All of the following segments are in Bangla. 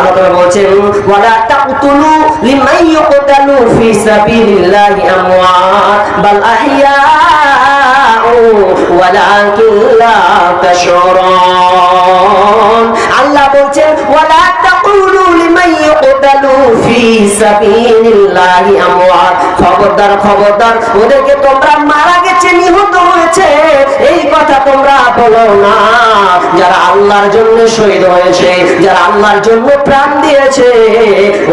আল্লাহ তাআলা বলছেন, ওয়ালা তাকতুলু লিমান ইউকতালু ফি সাবিলিল্লাহি আমওয়াত, বাল আহইয়াউ, ওয়ালাকিন লা তাশউরুন খবরদার খবরদার, ওদেরকে তোমরা মারা গেছে, নিহত হয়েছে। এই কথা তোমরা বলো না। যারা আল্লাহর জন্য শহীদ হয়েছে, যারা আল্লাহর জন্য প্রাণ দিয়েছে,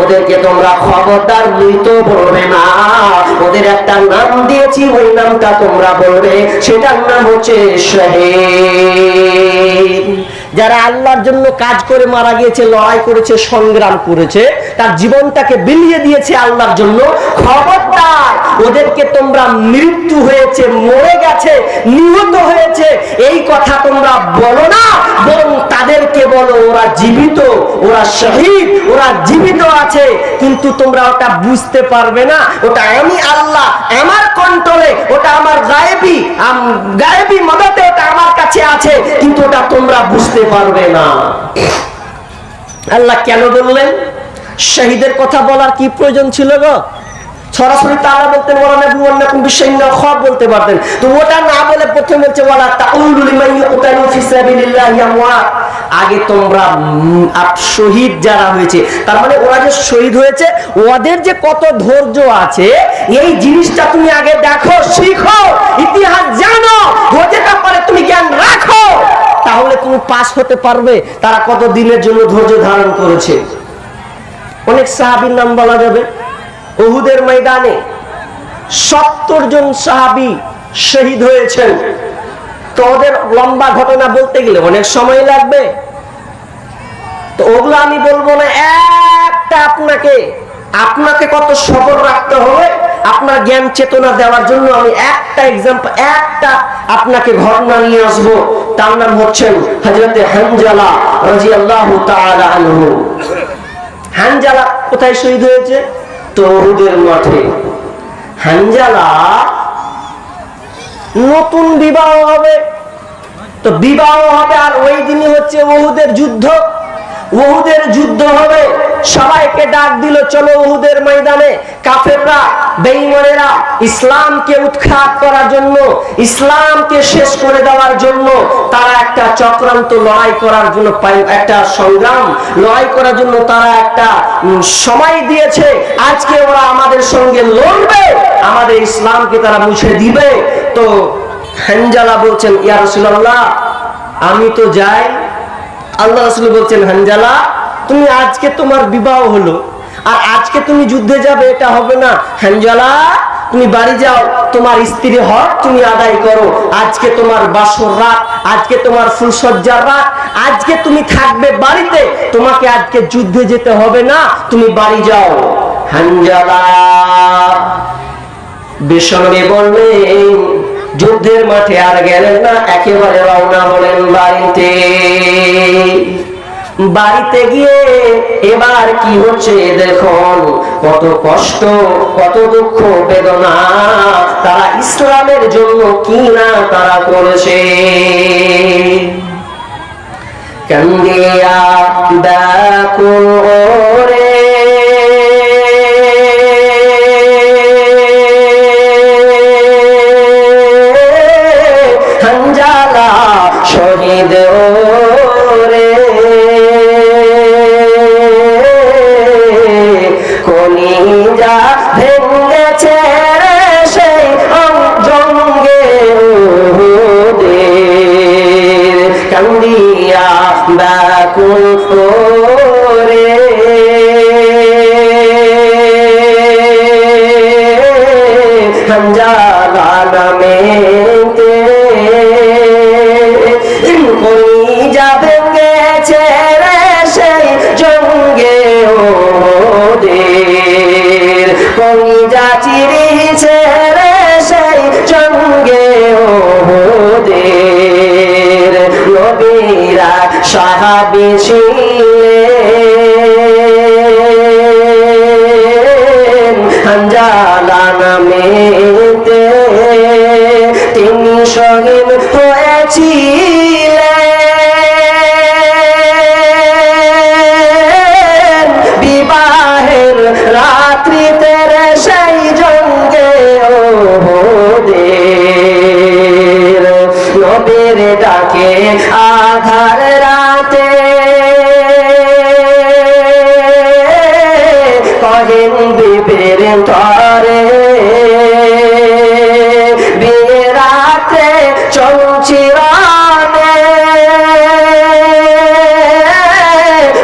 ওদেরকে তোমরা খবরদার মৃত বলবে না। ওদের একটা নাম দিয়েছি, ওই নামটা তোমরা বলবে। সেটার নাম হচ্ছে শহীদ। যারা আল্লাহর জন্য কাজ করে মারা গিয়েছে, লড়াই করেছে, সংগ্রাম করেছে, তার জীবনটাকে বিলিয়ে দিয়েছে আল্লাহর জন্য। খবরদার, ওদেরকে তোমরা মৃত্যু হয়েছে, মরে গেছে, নিহত হয়েছে। এই কথা তোমরা বলো না, বরং তাদেরকে বলো, ওরা জীবিত, ওরা শহীদ, ওরা জীবিত আছে। কিন্তু তোমরা ওটা বুঝতে পারবে না, ওটা আমি আল্লাহ, আমার কন্ট্রোলে ওটা আমার গায়েবী গায়েবী মদতে ওটা আমার কাছে আছে, কিন্তু ওটা তোমরা বুঝতে পারবে না। আল্লাহ কেন বললেন? শহীদের কথা বলার কি প্রয়োজন ছিল গো? মানে ওদের যে কত ধৈর্য আছে, এই জিনিসটা তুমি আগে দেখো, শিখো, ইতিহাস জানো ধৈর্যটা পরে তুমি জ্ঞান রাখো। তাহলে তুমি পাস হতে পারবে? তারা কত দিনের জন্য ধৈর্য ধারণ করেছে? অনেক সাহাবীর নাম বলা যাবে। ওহুদের ময়দানে সত্তর জন সাহাবি শহীদ হয়েছেন। তো ওদের লম্বা ঘটনা বলতে গেলে অনেক সময় লাগবে। তো ওগুলো আমি বলব না, একটা আপনাকে আপনাকে কত সবর রাখতে হবে। আপনার জ্ঞান চেতনা দেওয়ার জন্য আমি একটা এক্সাম্পল একটা আপনাকে ঘটনা নিয়ে আসব। তার নাম হচ্ছেন হজরতে হানজালা রাজি আল্লাহ হানজালা কোথায় শহীদ হয়েছে? তরুদের মাঠে। হানজালা নতুন বিবাহ হবে। তো বিবাহ হবে আর ওই দিনই হচ্ছে ওহুদের যুদ্ধ। ওহুদের যুদ্ধ হবে। সবাইকে ডাক দিল, চলো উহুদের ময়দানে। কাফেররা, বেঈমানেরা ইসলামকে উৎখাত করার জন্য, ইসলামকে শেষ করে দেওয়ার জন্য তারা একটা চক্রান্ত লড়াই করার জন্য একটা সংগ্রাম লড়াই করার জন্য তারা একটা সময় দিয়েছে। আজকে ওরা আমাদের সঙ্গে লড়বে, আমাদের ইসলামকে তারা মুছে দিবে। তো হানজালা বলছেন, ইয়া রাসূলুল্লাহ, আমি তো যাই। আল্লাহ রাসূল বলছেন, হানজালা তুমি আজকে তোমার বিবাহ হলো, আর আজকে তুমি যুদ্ধে যাবে, এটা হবে না। হানজালা, তুমি বাড়ি যাও, তোমার স্ত্রী হক তুমি আদায় করো। আজকে তোমার বাসর রাত, আজকে তোমার ফুলসজ্জার রাত, আজকে তুমি থাকবে বাড়িতে, তোমাকে আজকে যুদ্ধে যেতে হবে না, তুমি বাড়ি যাও। বিশ্বনবী বললেন যুদ্ধের মাঠে আর গেলেন না, একেবারে রওনা হলেন বাড়িতে। বাড়িতে গিয়ে এবার কি হচ্ছে দেখুন কত কষ্ট, কত দুঃখ, বেদনা। তারা ইসলামের জন্য কি না তারা করেছে? কান্দিয়া ডাকুরে কান্দিয়া ব্যাকুল করে হানজালা নামেতে কলিজা ভেঙেছে রে সেই জঙ্গে ওদের। কলিজা চিরিছে ছিলেন হানজালা নামেতে তিনি শহীদ হয়েছিলেন। বেড়ে ধরে বেড়াতে রাতে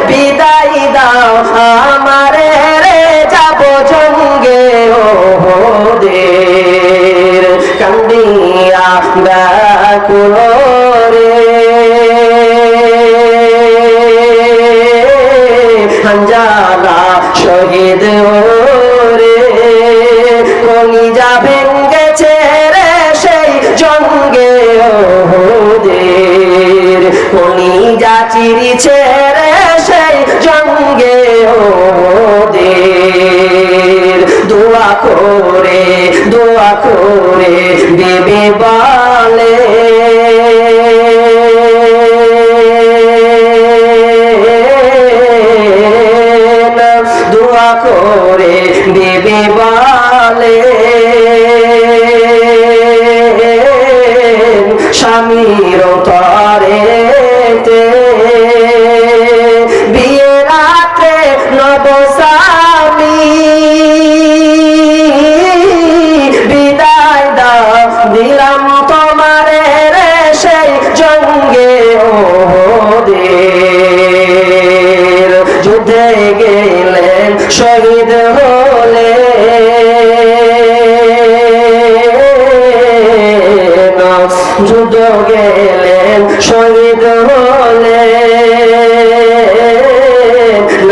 বিদায় দাও আমার রে যাব জঙ্গে ওদের কান্দিয়া ব্যাকুল রে। কলিজা চিরিছে রে সেই জঙ্গে দোয়া করে দোয়া করে দেবে বলে। দোয়া করে দেবে বলে।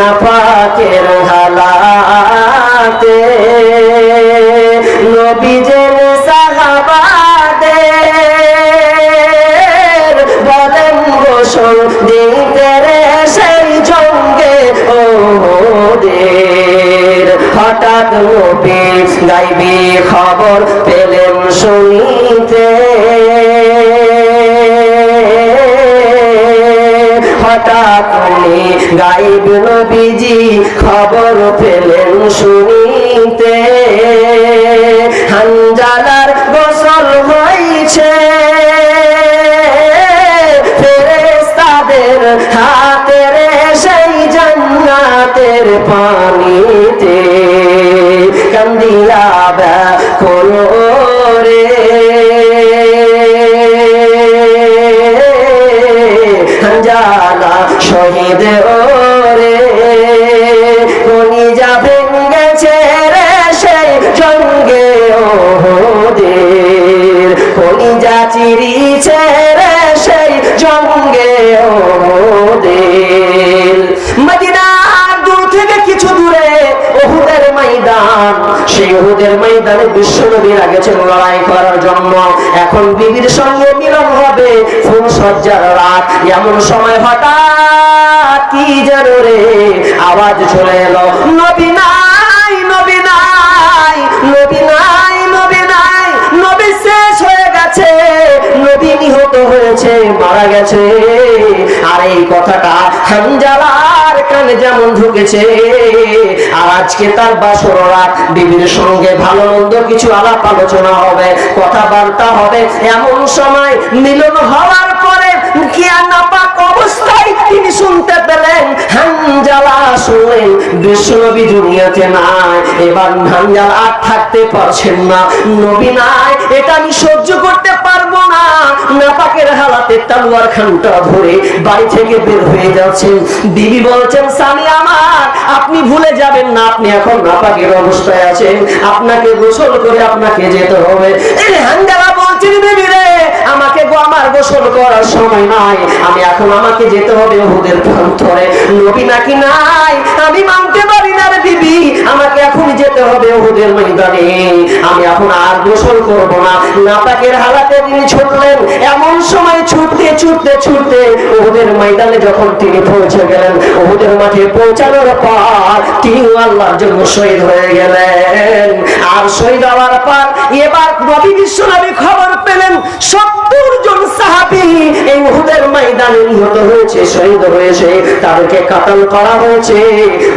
নাফাকের হালাতে। নবীজের সাহাবাদের বলেন গোসল দিতে রে সেই জঙ্গে ওদের। হঠাৎ নবী গাইবি খবর পেলেন শুনিতে। গাইব নবীজি, খবর পেলেন শুনিতে। হানজালার গোসল হয়েছে ফেরেশতাদের হাতের সেই জান্নাতের পানিতে কান্দিয়া ব্যাকুল এখন বিবির সঙ্গে মিলন হবে, ফুল সজ্জার রাত, এমন সময় হঠাৎ কি যেন রে, আওয়াজ চলে এলো নবী হয়েছে, মারা গেছে। আর এই কথাটা হানজালার কানে যেমন ঢুকেছে, আর আজকে তার বাসর রাত বিবির সঙ্গে ভালো মন্দ কিছু আলাপ আলোচনা হবে, কথাবার্তা হবে, এমন সময় মিলন হওয়ার পরে কি আর অবস্থায় তিনি শুনতে পেলেন হানজালা শুনলেন বিশ্বনবী দুনিয়াতে নাই। এবার হানজালা আর থাকতে পারছেন না। নবী নাই, এটা আমি সহ্য করতে পারব না। নাপাকের হালাতে তালুয়ার খানটা ধরে বাড়ি থেকে বের হয়ে যাচ্ছেন। দিদি বলছেন স্বামী আমার, আপনি ভুলে যাবেন না, আপনি এখন নাপাকের অবস্থায় আছেন। আপনাকে গোসল করে আপনাকে যেতে হবে। হাঙ্গালা বলছেন, বিবি রে আমাকে গো, আমার গোসল করার সময় নাই। আমি এখন আমাকে যেতে হবে ওদের প্রান্তরে। নবী নাকি নাই? আমি মানতে পারি না রে বিবি। আমাকে এখন যেতে হবে ওদের ময়দানে। আমি এখন আর গোসল করব না। নাপাকের হালাতে তিনি ছুটলেন। এমন সময় ছুটতে ছুটতে ছুটতে ওদের ময়দানে যখন তিনি পৌঁছে গেলেন ওদের মাঠে পৌঁছানোর পর তিনি আল্লাহর জন্য শহীদ হয়ে গেলেন। আর শহীদ হওয়ার পর এবার নবী বিশ্বনবী খবর পেলেন, সত্তর জন সাহাবি এই উহুদের ময়দানে নিহত হয়েছে, শহীদ হয়েছে, তাদেরকে কাতল করা হয়েছে,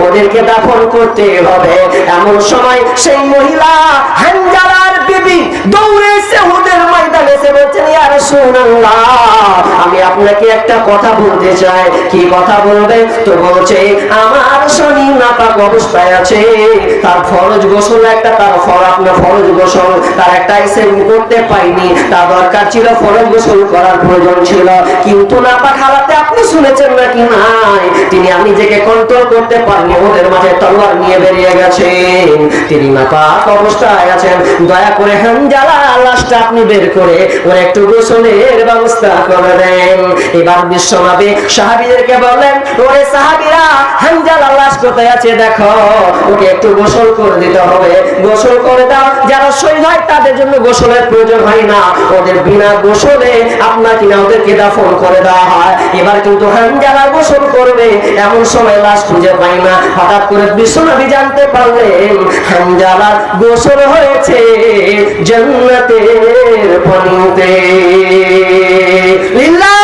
ওদেরকে দাফন করতে হবে। এমন সময় সেই মহিলা হানজালার বিবি দৌড়ে এসে আমি আপনাকে একটা কথা বলতে চাই। কি কথা বলবে? তো বলছে, আমার শনি নাপাক অবস্থায় আছে। তার ফরজ গোসল একটা, তার ফর আপনার ফরজ গোসল। তার একটা এসে করতে পাইনি। তার দরকার ছিল ফরজ গোসল করার প্রয়োজন ছিল। কিন্তু নাপাক হালাতে আপনি শুনেছেন নাকি নাই? তিনি আমি নিজেকে কন্ট্রোল করতে পারেনি। ওদের মাঝে তলোয়ার নিয়ে বেরিয়ে গেছেন তিনি নাপাক অবস্থায় আছেন। দয়া করে হানজালা লাশটা আপনি বের করে ওরে একটু গোসলের ব্যবস্থা করে দেন। এবার বিশ্বনবী সাহাবীদেরকে বললেন, ওরে সাহাবীরা, হানজালা লাশ কোথায় আছে দেখো, ওকে একটু গোসল করে দিতে হবে। গোসল করে দাও যারা শহীদ হয়, তাদের জন্য গোসলের প্রয়োজন হয় না। ওদের বিনা গোসলে আপনার কিনা ওদেরকে দাফন করে দেওয়া হয়। এবার কিন্তু হানজালা গোসল করবে, এমন সময় লাশ খুঁজে পাই না। হঠাৎ করে বিশ্বনবী জানতে পারলেন হানজালার গোসল হয়েছে, জান্নাতের পানিতে। We Bismillah.